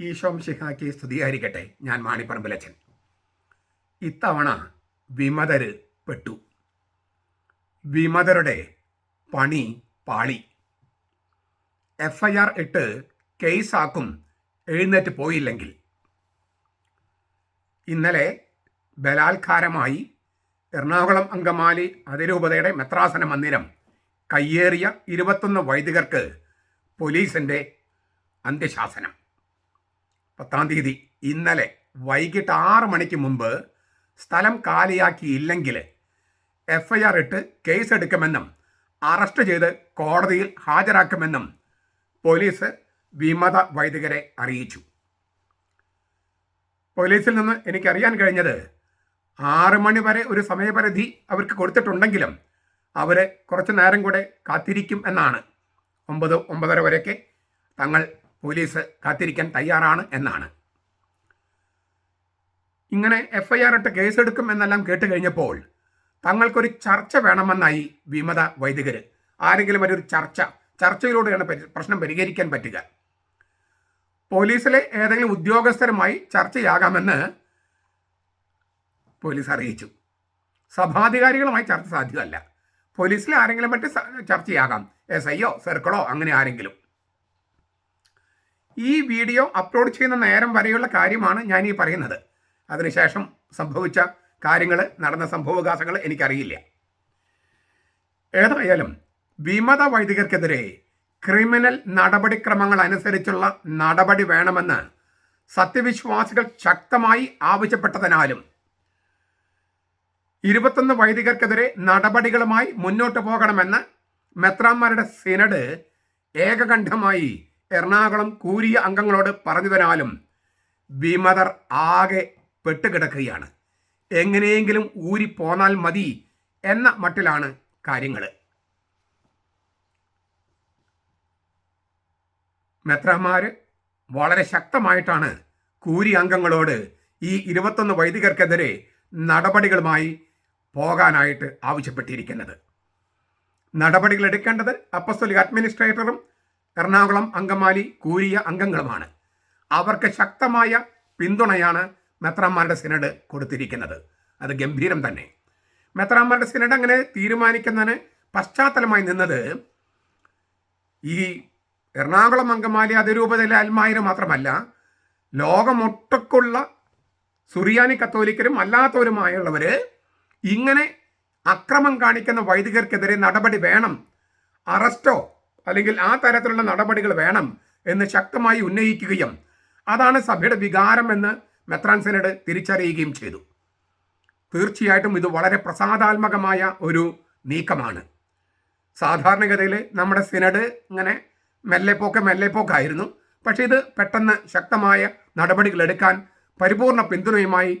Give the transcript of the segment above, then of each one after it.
ഈശോം ശിഹാക്കി സ്തുതിയായിരിക്കട്ടെ. ഞാൻ മാണിപ്പറമ്പിലച്ചൻ ഇത്തവണ വിമതര് പെട്ടു. വിമതരുടെ പണി പാളി. എഫ് ഐ ആർ ഇട്ട് കേസാക്കും എഴുന്നേറ്റ് പോയില്ലെങ്കിൽ. ഇന്നലെ ബലാത്കാരമായി എറണാകുളം അങ്കമാലി അതിരൂപതയുടെ മെത്രാസന മന്ദിരം കയ്യേറിയ ഇരുപത്തൊന്ന് വൈദികർക്ക് പോലീസിന്റെ അന്ത്യശാസനം. പത്താം തീയതി ഇന്നലെ വൈകിട്ട് ആറ് മണിക്ക് മുമ്പ് സ്ഥലം കാലിയാക്കിയില്ലെങ്കിൽ എഫ് ഐ ആർ ഇട്ട് കേസെടുക്കുമെന്നും അറസ്റ്റ് ചെയ്ത് കോടതിയിൽ ഹാജരാക്കുമെന്നും പോലീസ് വിമത വൈദികരെ അറിയിച്ചു. പോലീസിൽ നിന്ന് എനിക്കറിയാൻ കഴിഞ്ഞത് ആറ് മണി വരെ ഒരു സമയപരിധി അവർക്ക് കൊടുത്തിട്ടുണ്ടെങ്കിലും അവർ കുറച്ച് നേരം കൂടെ കാത്തിരിക്കും എന്നാണ്. ഒമ്പത് ഒമ്പതര വരെയൊക്കെ തങ്ങൾ പോലീസ് കാത്തിരിക്കാൻ തയ്യാറാണ് എന്നാണ്. ഇങ്ങനെ എഫ് ഐ ആർ ഇട്ട് കേസെടുക്കും എന്നെല്ലാം കേട്ട് കഴിഞ്ഞപ്പോൾ തങ്ങൾക്കൊരു ചർച്ച വേണമെന്നായി വിമത വൈദികർ ആരെങ്കിലും ഒരു ചർച്ച ചർച്ചയിലൂടെയാണ് പ്രശ്നം പരിഹരിക്കാൻ പറ്റുക. പോലീസിലെ ഏതെങ്കിലും ഉദ്യോഗസ്ഥരുമായി ചർച്ചയാകാമെന്ന് പോലീസ് അറിയിച്ചു. സഭാധികാരികളുമായി ചർച്ച സാധ്യമല്ല. പോലീസിലെ ആരെങ്കിലും മറ്റ് ചർച്ചയാകാം. എസ് ഐയോ സർക്കിളോ അങ്ങനെ ആരെങ്കിലും. ഈ വീഡിയോ അപ്ലോഡ് ചെയ്യുന്ന നേരം വരെയുള്ള കാര്യമാണ് ഞാൻ ഈ പറയുന്നത്. അതിനുശേഷം സംഭവിച്ച കാര്യങ്ങൾ നടന്ന സംഭവകാശങ്ങൾ എനിക്കറിയില്ല. ഏതായാലും വിമത വൈദികർക്കെതിരെ ക്രിമിനൽ നടപടിക്രമങ്ങൾ അനുസരിച്ചുള്ള നടപടി വേണമെന്ന് സത്യവിശ്വാസികൾ ശക്തമായി ആവശ്യപ്പെട്ടതിനാലും ഇരുപത്തൊന്ന് വൈദികർക്കെതിരെ നടപടികളുമായി മുന്നോട്ട് പോകണമെന്ന് മെത്രാന്മാരുടെ സിനഡ് ഏകകണ്ഠമായി എറണാകുളം കൂരിയ അംഗങ്ങളോട് പറഞ്ഞതിനാലും വിമതർ ആകെ പെട്ടുകിടക്കുകയാണ്. എങ്ങനെയെങ്കിലും ഊരി പോന്നാൽ മതി എന്ന മട്ടിലാണ് കാര്യങ്ങൾ. മെത്രമാർ വളരെ ശക്തമായിട്ടാണ് കൂരി അംഗങ്ങളോട് ഈ ഇരുപത്തൊന്ന് വൈദികർക്കെതിരെ നടപടികളുമായി പോകാനായിട്ട് ആവശ്യപ്പെട്ടിരിക്കുന്നത്. നടപടികൾ എടുക്കേണ്ടത് അപ്പസ്തോലിക് അഡ്മിനിസ്ട്രേറ്ററും എറണാകുളം അങ്കമാലി കൂരിയ അംഗങ്ങളുമാണ്. അവർക്ക് ശക്തമായ പിന്തുണയാണ് മെത്രാന്മാരുടെ സിനഡ് കൊടുത്തിരിക്കുന്നത്. അത് ഗംഭീരം തന്നെ. മെത്രാന്മാരുടെ സിനഡ് അങ്ങനെ തീരുമാനിക്കുന്നതിന് പശ്ചാത്തലമായി നിന്നത് ഈ എറണാകുളം അങ്കമാലി അതിരൂപതയിലെ അൽമായിരം മാത്രമല്ല ലോകമൊട്ടക്കുള്ള സുറിയാനി കത്തോലിക്കരും അല്ലാത്തവരുമായുള്ളവർ ഇങ്ങനെ അക്രമം കാണിക്കുന്ന വൈദികർക്കെതിരെ നടപടി വേണം അറസ്റ്റോ അല്ലെങ്കിൽ ആ തരത്തിലുള്ള നടപടികൾ വേണം എന്ന് ശക്തമായി ഉന്നയിക്കുകയും അതാണ് സഭയുടെ വികാരം എന്ന് മെത്രാൻ തിരിച്ചറിയുകയും ചെയ്തു. തീർച്ചയായിട്ടും ഇത് വളരെ പ്രസാദാത്മകമായ ഒരു നീക്കമാണ്. സാധാരണഗതിയിൽ നമ്മുടെ സിനഡ് ഇങ്ങനെ മെല്ലെപ്പോക്ക് മെല്ലെപ്പോക്കായിരുന്നു പക്ഷേ ഇത് പെട്ടെന്ന് ശക്തമായ നടപടികൾ എടുക്കാൻ പരിപൂർണ പിന്തുണയുമായി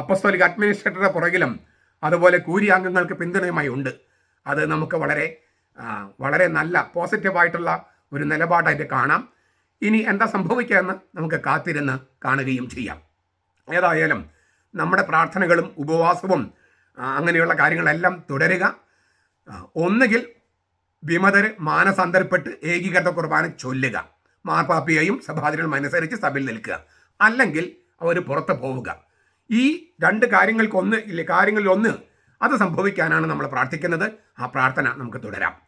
അപ്പസ്തോലിക് അഡ്മിനിസ്ട്രേറ്ററുടെ പുറകിലും അതുപോലെ കൂരി അംഗങ്ങൾക്ക് പിന്തുണയുമായി ഉണ്ട്. അത് നമുക്ക് വളരെ വളരെ നല്ല പോസിറ്റീവായിട്ടുള്ള ഒരു നിലപാടായിട്ട് കാണാം. ഇനി എന്താ സംഭവിക്കുക എന്ന് നമുക്ക് കാത്തിരുന്ന് കാണുകയും ചെയ്യാം. ഏതായാലും നമ്മുടെ പ്രാർത്ഥനകളും ഉപവാസവും അങ്ങനെയുള്ള കാര്യങ്ങളെല്ലാം തുടരുക. ഒന്നുകിൽ വിമതർ മാനസാന്തരപ്പെട്ട് ഏകീകൃത കുർബാന ചൊല്ലുക. മാർപ്പാപ്പിയെയും സഭാധികളും അനുസരിച്ച് സഭയിൽ നിൽക്കുക. അല്ലെങ്കിൽ അവർ പുറത്ത് പോവുക. ഈ രണ്ട് കാര്യങ്ങൾക്കൊന്ന് ഇല്ല കാര്യങ്ങളിലൊന്ന് അത് സംഭവിക്കാനാണ് നമ്മൾ പ്രാർത്ഥിക്കുന്നത്. ആ പ്രാർത്ഥന നമുക്ക് തുടരാം.